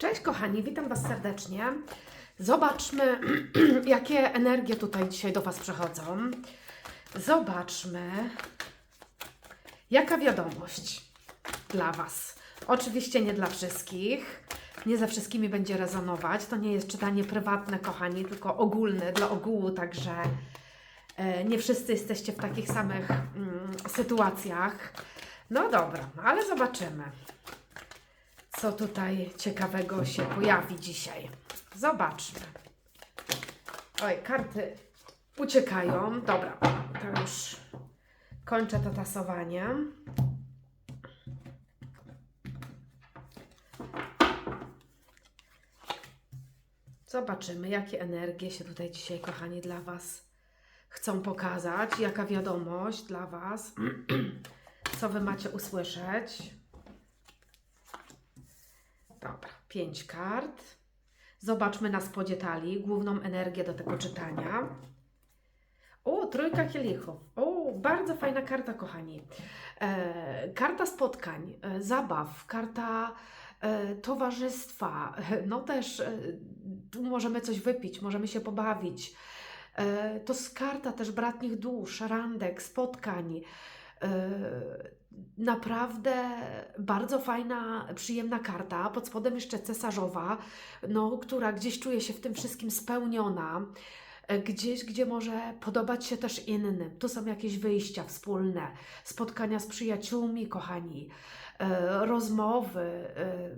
Cześć kochani, witam Was serdecznie. Zobaczmy, jakie energie tutaj dzisiaj do Was przychodzą. Zobaczmy, jaka wiadomość dla Was. Oczywiście nie dla wszystkich. Nie ze wszystkimi będzie rezonować. To nie jest czytanie prywatne, kochani, tylko ogólne, dla ogółu, także e, nie wszyscy jesteście w takich samych mm, sytuacjach. No dobra, ale zobaczymy co tutaj ciekawego się pojawi dzisiaj. Zobaczmy. Oj, karty uciekają. Dobra, to już kończę to tasowanie. Zobaczymy, jakie energie się tutaj dzisiaj, kochani, dla Was chcą pokazać. Jaka wiadomość dla Was, co Wy macie usłyszeć. Dobra, pięć kart. Zobaczmy na spodzie talii główną energię do tego czytania. O, trójka kielichów. O, bardzo fajna karta, kochani. E, karta spotkań, e, zabaw, karta e, towarzystwa. E, No też e, tu możemy coś wypić, możemy się pobawić. E, to jest karta też bratnich dusz, randek, spotkań. E, Naprawdę bardzo fajna, przyjemna karta. Pod spodem jeszcze cesarzowa, no, która gdzieś czuje się w tym wszystkim spełniona. E, Gdzieś, gdzie może podobać się też innym. Tu są jakieś wyjścia wspólne, spotkania z przyjaciółmi, kochani, e, rozmowy, e,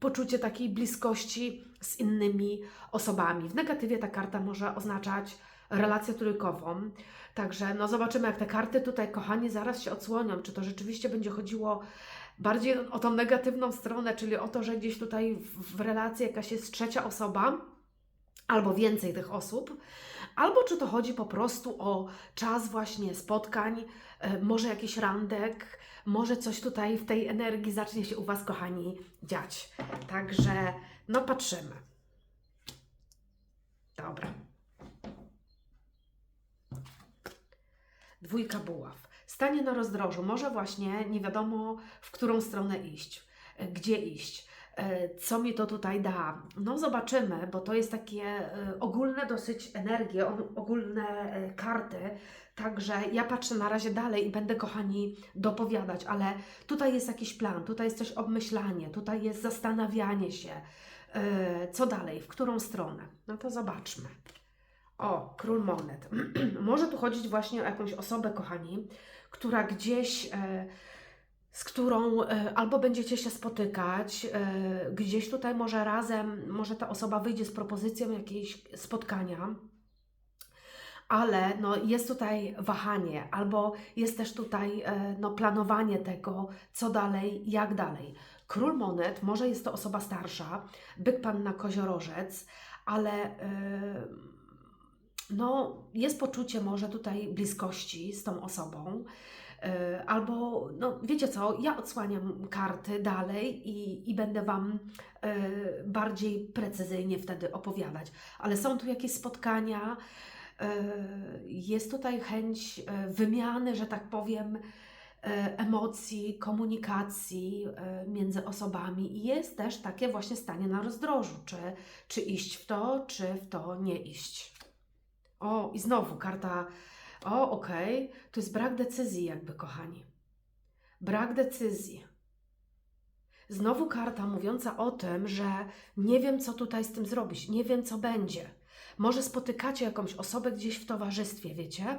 poczucie takiej bliskości z innymi osobami. W negatywie ta karta może oznaczać relację trójkową. Także no zobaczymy, jak te karty tutaj, kochani, zaraz się odsłonią. Czy to rzeczywiście będzie chodziło bardziej o tą negatywną stronę, czyli o to, że gdzieś tutaj w, relacji jakaś jest trzecia osoba, albo więcej tych osób, albo czy to chodzi po prostu o czas właśnie spotkań, e, może jakiś randek, może coś tutaj w tej energii zacznie się u Was, kochani, dziać. Także no patrzymy. Dobra. Dwójka buław. Stanie na rozdrożu. Może właśnie nie wiadomo, w którą stronę iść, e, gdzie iść, e, co mi to tutaj da. No zobaczymy, bo to jest takie e, ogólne dosyć energie, ogólne karty. Także ja patrzę na razie dalej i będę, kochani, dopowiadać, ale tutaj jest jakiś plan, tutaj jest coś obmyślanie, tutaj jest zastanawianie się, co dalej, w którą stronę. No to zobaczmy. O, król monet. Może tu chodzić właśnie o jakąś osobę, kochani, która gdzieś, e, z którą e, albo będziecie się spotykać, e, gdzieś tutaj może razem, może ta osoba wyjdzie z propozycją jakiegoś spotkania, ale no, jest tutaj wahanie, albo jest też tutaj e, no, planowanie tego, co dalej, jak dalej. Król monet, może jest to osoba starsza, byk panna koziorożec, ale e, no, jest poczucie może tutaj bliskości z tą osobą. e, Albo, no wiecie co, ja odsłaniam karty dalej i, i będę Wam e, bardziej precyzyjnie wtedy opowiadać. Ale są tu jakieś spotkania, e, jest tutaj chęć wymiany, że tak powiem, emocji, komunikacji między osobami i jest też takie właśnie stanie na rozdrożu, czy, czy iść w to, czy w to nie iść. O, i znowu karta. O, okej. To jest brak decyzji, jakby, kochani. Brak decyzji. Znowu karta mówiąca o tym, że nie wiem, co tutaj z tym zrobić, nie wiem, co będzie. Może spotykacie jakąś osobę gdzieś w towarzystwie, wiecie?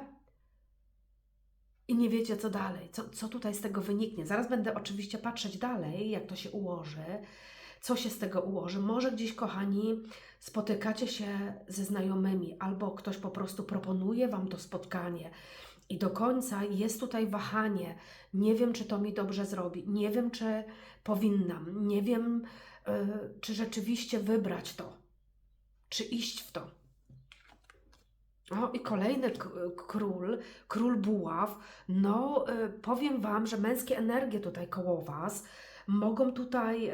I nie wiecie, co dalej, co, co tutaj z tego wyniknie. Zaraz będę oczywiście patrzeć dalej, jak to się ułoży, co się z tego ułoży. Może gdzieś, kochani, spotykacie się ze znajomymi, albo ktoś po prostu proponuje Wam to spotkanie. I do końca jest tutaj wahanie. Nie wiem, czy to mi dobrze zrobi. Nie wiem, czy powinnam. Nie wiem, y, czy rzeczywiście wybrać to. Czy iść w to. O, i kolejny król, król buław. No, y, powiem Wam, że męskie energie tutaj koło Was mogą tutaj y,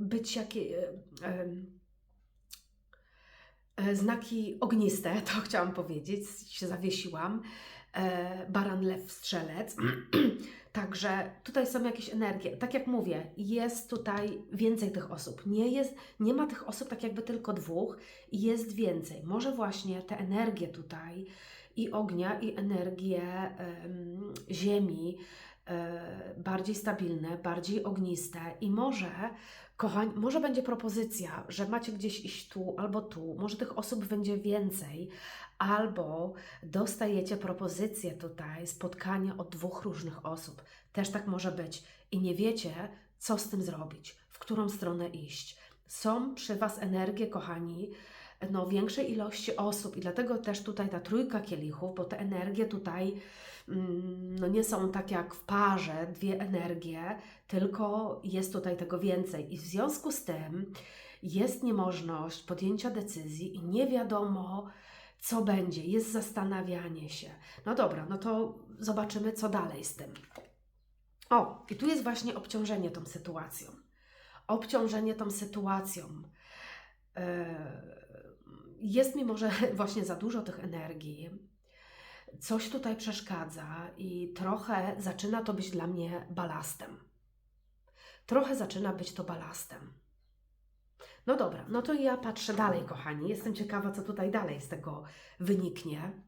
być jakie. y, y, e, znaki ogniste, to chciałam powiedzieć, się zawiesiłam. E, Baran, lew, strzelec. Także tutaj są jakieś energie. Tak jak mówię, jest tutaj więcej tych osób. Nie, jest, nie ma tych osób tak jakby tylko dwóch, jest więcej. Może właśnie te energie tutaj i ognia, i energię em, ziemi e, bardziej stabilne, bardziej ogniste i może, kochani, może będzie propozycja, że macie gdzieś iść tu albo tu, może tych osób będzie więcej, albo dostajecie propozycję tutaj spotkania od dwóch różnych osób. Też tak może być i nie wiecie, co z tym zrobić, w którą stronę iść. Są przy Was energie, kochani, no, większej ilości osób i dlatego też tutaj ta trójka kielichów, bo te energie tutaj mm, no, nie są tak jak w parze, dwie energie, tylko jest tutaj tego więcej i w związku z tym jest niemożność podjęcia decyzji i nie wiadomo, co będzie, jest zastanawianie się. No dobra, no to zobaczymy, co dalej z tym. O, i tu jest właśnie obciążenie tą sytuacją. Obciążenie tą sytuacją. Yy, jest mi może właśnie za dużo tych energii. Coś tutaj przeszkadza i trochę zaczyna to być dla mnie balastem. Trochę zaczyna być to balastem. No dobra, no to ja patrzę dalej, kochani. Jestem ciekawa, co tutaj dalej z tego wyniknie,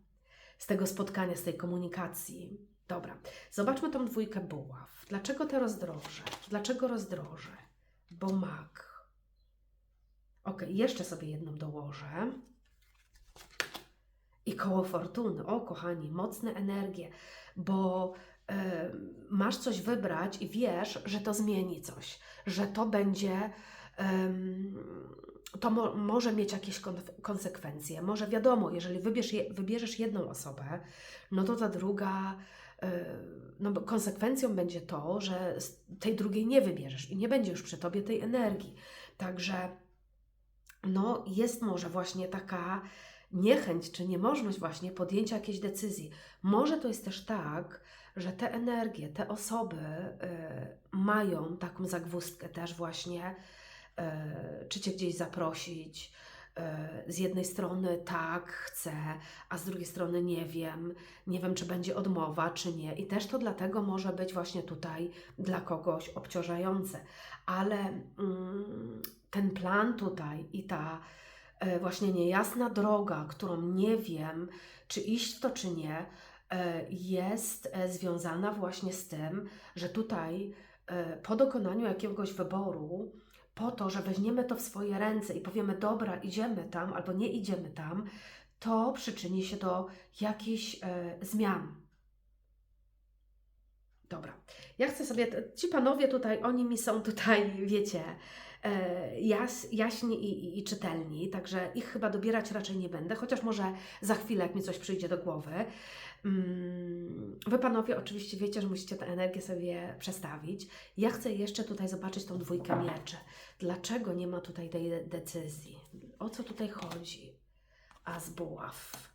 z tego spotkania, z tej komunikacji. Dobra, zobaczmy tą dwójkę buław. Dlaczego te rozdroże? Dlaczego rozdroże? Bo mak. Ok, jeszcze sobie jedną dołożę. I koło fortuny. O, kochani, mocne energie, bo e, masz coś wybrać i wiesz, że to zmieni coś, że to będzie to mo może mieć jakieś konsekwencje. Może wiadomo, jeżeli wybierz je, wybierzesz jedną osobę, no to ta druga, e, no konsekwencją będzie to, że tej drugiej nie wybierzesz i nie będzie już przy tobie tej energii. Także no jest może właśnie taka niechęć czy niemożność właśnie podjęcia jakiejś decyzji. Może to jest też tak, że te energie, te osoby y, mają taką zagwózdkę też właśnie E, czy Cię gdzieś zaprosić. E, z jednej strony tak, chcę, a z drugiej strony nie wiem, nie wiem, czy będzie odmowa, czy nie. I też to dlatego może być właśnie tutaj dla kogoś obciążające. Ale mm, ten plan tutaj i ta e, właśnie niejasna droga, którą nie wiem, czy iść w to, czy nie, jest związana właśnie z tym, że tutaj po dokonaniu jakiegoś wyboru, po to, że weźmiemy to w swoje ręce i powiemy, dobra, idziemy tam albo nie idziemy tam, to przyczyni się do jakichś e, zmian. Dobra. Ja chcę sobie, ci panowie tutaj, oni mi są tutaj, wiecie, e, jas, jaśni i, i, i, czytelni, także ich chyba dobierać raczej nie będę, chociaż może za chwilę, jak mi coś przyjdzie do głowy. Mm, wy panowie oczywiście wiecie, że musicie tę energię sobie przestawić. Ja chcę jeszcze tutaj zobaczyć tą dwójkę mieczy. Dlaczego nie ma tutaj tej decyzji? O co tutaj chodzi? A z buław.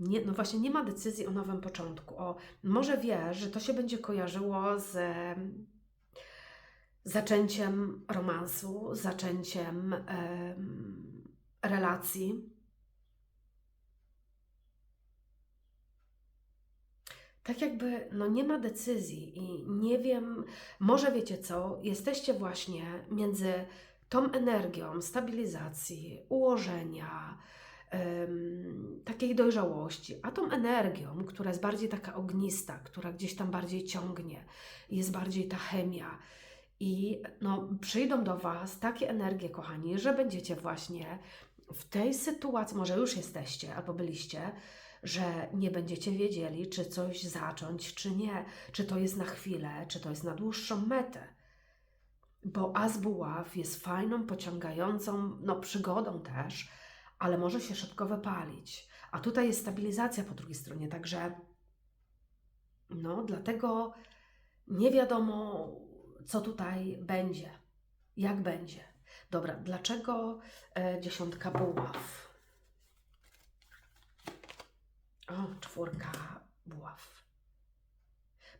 Nie, no właśnie, nie ma decyzji o nowym początku. O, może wiesz, że to się będzie kojarzyło z zaczęciem romansu, zaczęciem relacji tak jakby no nie ma decyzji i nie wiem, może wiecie co, jesteście właśnie między tą energią stabilizacji, ułożenia, takiej dojrzałości, a tą energią, która jest bardziej taka ognista, która gdzieś tam bardziej ciągnie, jest bardziej ta chemia. I no, przyjdą do Was takie energie, kochani, że będziecie właśnie w tej sytuacji, może już jesteście albo byliście, że nie będziecie wiedzieli, czy coś zacząć, czy nie, czy to jest na chwilę, czy to jest na dłuższą metę. Bo Azbuław jest fajną, pociągającą no, przygodą też, ale może się szybko wypalić. A tutaj jest stabilizacja po drugiej stronie, także no, dlatego nie wiadomo, co tutaj będzie, jak będzie. Dobra, dlaczego e, dziesiątka buław? O, czwórka buław.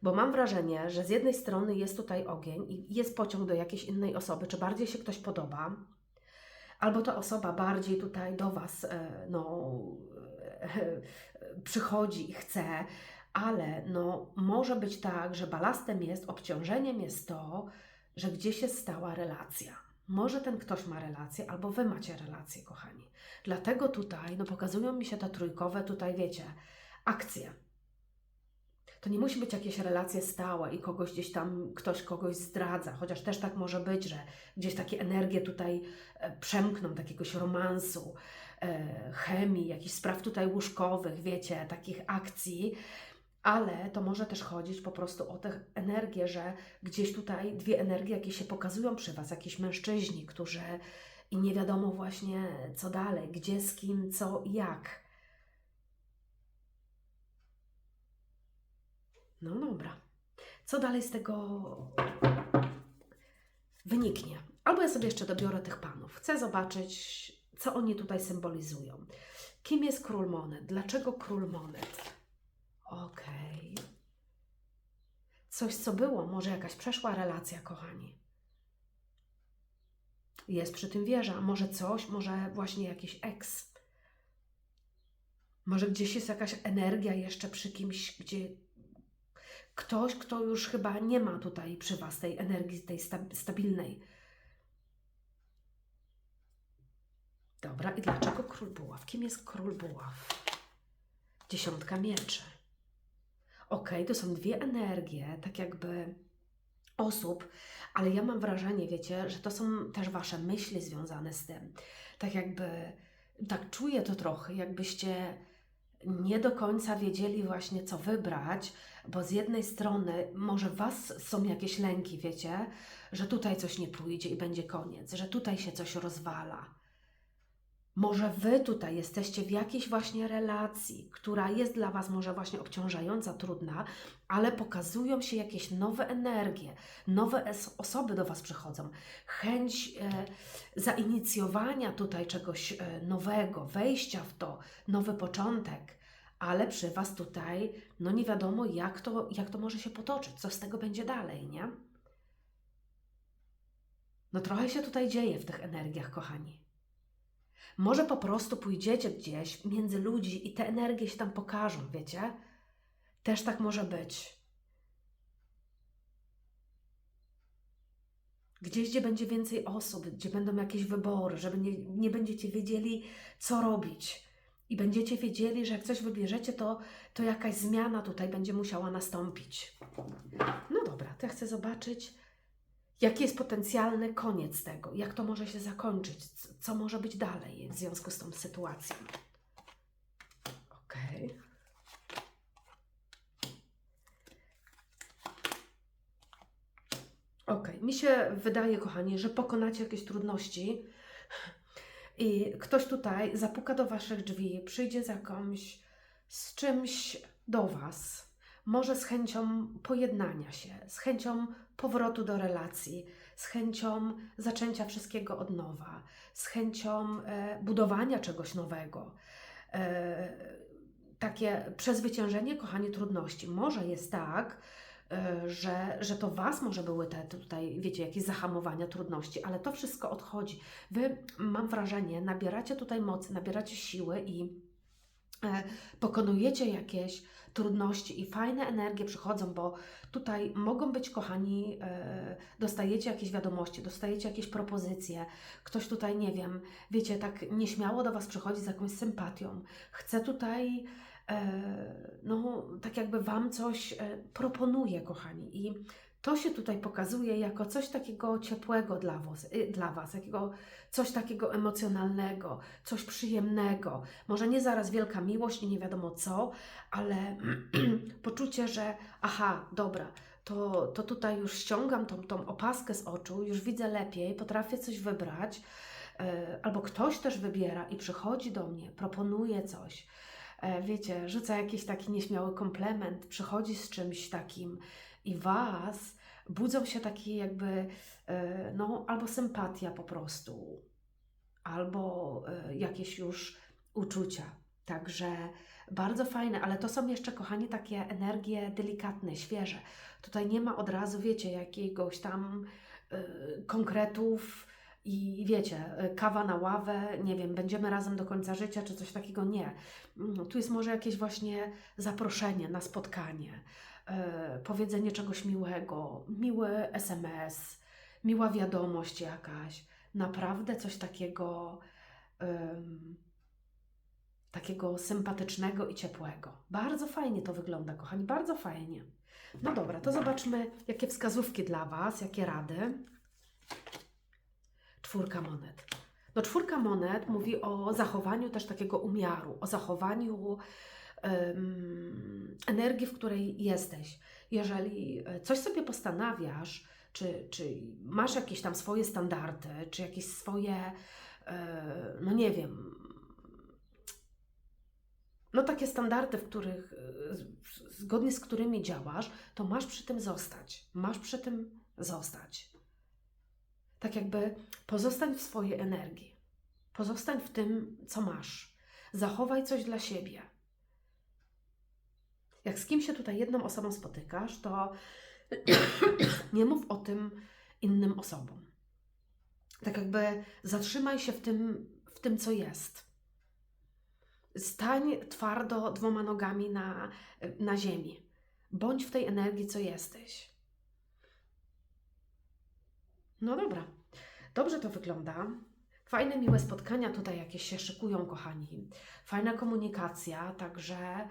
Bo mam wrażenie, że z jednej strony jest tutaj ogień i jest pociąg do jakiejś innej osoby, czy bardziej się ktoś podoba, albo ta osoba bardziej tutaj do Was e, no, e, przychodzi i chce, ale no, może być tak, że balastem jest, obciążeniem jest to, że gdzieś jest stała relacja. Może ten ktoś ma relację, albo wy macie relację, kochani. Dlatego tutaj, no pokazują mi się te trójkowe, tutaj wiecie, akcje. To nie musi być jakieś relacje stałe i kogoś gdzieś tam, ktoś kogoś zdradza, chociaż też tak może być, że gdzieś takie energie tutaj e, przemkną, takiegoś romansu, e, chemii, jakichś spraw tutaj łóżkowych, wiecie, takich akcji, ale to może też chodzić po prostu o tę energię, że gdzieś tutaj dwie energie jakieś się pokazują przy Was, jakieś mężczyźni, którzy i nie wiadomo właśnie co dalej, gdzie, z kim, co jak. No dobra. Co dalej z tego wyniknie? Albo ja sobie jeszcze dobiorę tych panów. Chcę zobaczyć, co oni tutaj symbolizują. Kim jest król monet? Dlaczego król monet? Okej. Coś, co było, może jakaś przeszła relacja, kochani. Jest przy tym wieża, może coś, może właśnie jakiś eks. Może gdzieś jest jakaś energia jeszcze przy kimś, gdzie ktoś, kto już chyba nie ma tutaj przy Was tej energii, tej sta stabilnej. Dobra, i dlaczego król buław? Kim jest król buław? Dziesiątka mieczy. Ok, to są dwie energie, tak jakby osób, ale ja mam wrażenie, wiecie, że to są też Wasze myśli związane z tym. Tak jakby, tak czuję to trochę, jakbyście nie do końca wiedzieli właśnie, co wybrać, bo z jednej strony może Was są jakieś lęki, wiecie, że tutaj coś nie pójdzie i będzie koniec, że tutaj się coś rozwala. Może Wy tutaj jesteście w jakiejś właśnie relacji, która jest dla Was może właśnie obciążająca, trudna, ale pokazują się jakieś nowe energie, nowe osoby do Was przychodzą. Chęć e, zainicjowania tutaj czegoś e, nowego, wejścia w to, nowy początek, ale przy Was tutaj, no nie wiadomo jak to, jak to może się potoczyć, co z tego będzie dalej, nie? No trochę się tutaj dzieje w tych energiach, kochani. Może po prostu pójdziecie gdzieś między ludzi i te energie się tam pokażą, wiecie? Też tak może być. Gdzieś, gdzie będzie więcej osób, gdzie będą jakieś wybory, żeby nie, nie będziecie wiedzieli, co robić. I będziecie wiedzieli, że jak coś wybierzecie, to, to jakaś zmiana tutaj będzie musiała nastąpić. No dobra, to ja chcę zobaczyć, Jaki jest potencjalny koniec tego? Jak to może się zakończyć? Co może być dalej w związku z tą sytuacją? Ok. Ok, mi się wydaje, kochani, że pokonacie jakieś trudności i ktoś tutaj zapuka do Waszych drzwi, przyjdzie z jakąś, z czymś do Was, może z chęcią pojednania się, z chęcią powrotu do relacji, z chęcią zaczęcia wszystkiego od nowa, z chęcią e, budowania czegoś nowego. E, takie przezwyciężenie, kochanie, trudności. Może jest tak, e, że, że to Was może były te tutaj, wiecie, jakieś zahamowania, trudności, ale to wszystko odchodzi. Wy, mam wrażenie, nabieracie tutaj mocy, nabieracie siły i pokonujecie jakieś trudności i fajne energie przychodzą, bo tutaj mogą być, kochani, e, dostajecie jakieś wiadomości, dostajecie jakieś propozycje, ktoś tutaj, nie wiem, wiecie, tak nieśmiało do Was przychodzi z jakąś sympatią, chce tutaj, e, no, tak jakby Wam coś e, proponuje, kochani, i to się tutaj pokazuje jako coś takiego ciepłego dla was, y, dla was, jakiego, coś takiego emocjonalnego, coś przyjemnego. Może nie zaraz wielka miłość i nie wiadomo co, ale poczucie, że aha, dobra, to, to tutaj już ściągam tą, tą opaskę z oczu, już widzę lepiej, potrafię coś wybrać, yy, albo ktoś też wybiera i przychodzi do mnie, proponuje coś. Yy, wiecie, rzuca jakiś taki nieśmiały komplement, przychodzi z czymś takim i Was budzą się takie jakby, e, no, albo sympatia po prostu, albo e, jakieś już uczucia. Także bardzo fajne, ale to są jeszcze, kochani, takie energie delikatne, świeże. Tutaj nie ma od razu, wiecie, jakiegoś tam y, konkretów, i wiecie, e, kawa na ławę, nie wiem, będziemy razem do końca życia, czy coś takiego. Nie. Mm, Tu jest może jakieś właśnie zaproszenie na spotkanie, e, powiedzenie czegoś miłego, miły SMS, miła wiadomość jakaś. Naprawdę coś takiego, em, takiego sympatycznego i ciepłego. Bardzo fajnie to wygląda, kochani, bardzo fajnie. No dobra, to zobaczmy, jakie wskazówki dla Was, jakie rady. Czwórka monet. No czwórka monet mówi o zachowaniu też takiego umiaru, o zachowaniu energii, w której jesteś. Jeżeli e, coś sobie postanawiasz, czy, czy masz jakieś tam swoje standardy, czy jakieś swoje, e, no nie wiem, no takie standardy, w których, e, zgodnie z którymi działasz, to masz przy tym zostać. Masz przy tym zostać. Tak jakby pozostań w swojej energii. Pozostań w tym, co masz. Zachowaj coś dla siebie. Jak z kim się tutaj jedną osobą spotykasz, to nie mów o tym innym osobom. Tak jakby zatrzymaj się w tym, w tym co jest. Stań twardo dwoma nogami na, na ziemi. Bądź w tej energii, co jesteś. No dobra, dobrze to wygląda. Fajne, miłe spotkania tutaj jakieś się szykują, kochani. Fajna komunikacja, także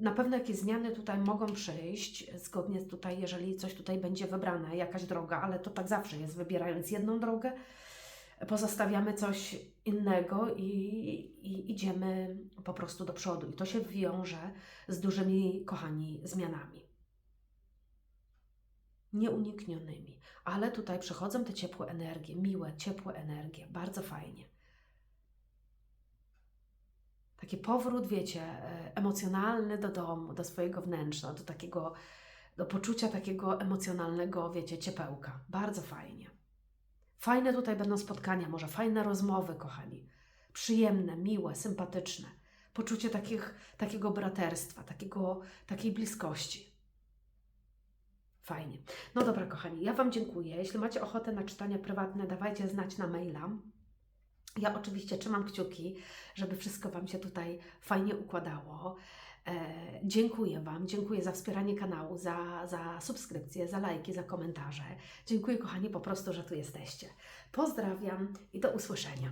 na pewno jakieś zmiany tutaj mogą przyjść, zgodnie z tutaj, jeżeli coś tutaj będzie wybrane, jakaś droga, ale to tak zawsze jest, wybierając jedną drogę, pozostawiamy coś innego i, i idziemy po prostu do przodu. I to się wiąże z dużymi, kochani, zmianami. Nieuniknionymi. Ale tutaj przychodzą te ciepłe energie, miłe, ciepłe energie. Bardzo fajnie. Taki powrót, wiecie, e, emocjonalny do domu, do swojego wnętrza, do takiego, do poczucia takiego emocjonalnego, wiecie, ciepełka. Bardzo fajnie. Fajne tutaj będą spotkania, może fajne rozmowy, kochani. Przyjemne, miłe, sympatyczne. Poczucie takich, takiego braterstwa, takiego, takiej bliskości. Fajnie. No dobra, kochani, ja Wam dziękuję. Jeśli macie ochotę na czytania prywatne, dawajcie znać na maila. Ja oczywiście trzymam kciuki, żeby wszystko Wam się tutaj fajnie układało. E, dziękuję Wam, dziękuję za wspieranie kanału, za, za subskrypcje, za lajki, za komentarze. Dziękuję, kochani, po prostu, że tu jesteście. Pozdrawiam i do usłyszenia.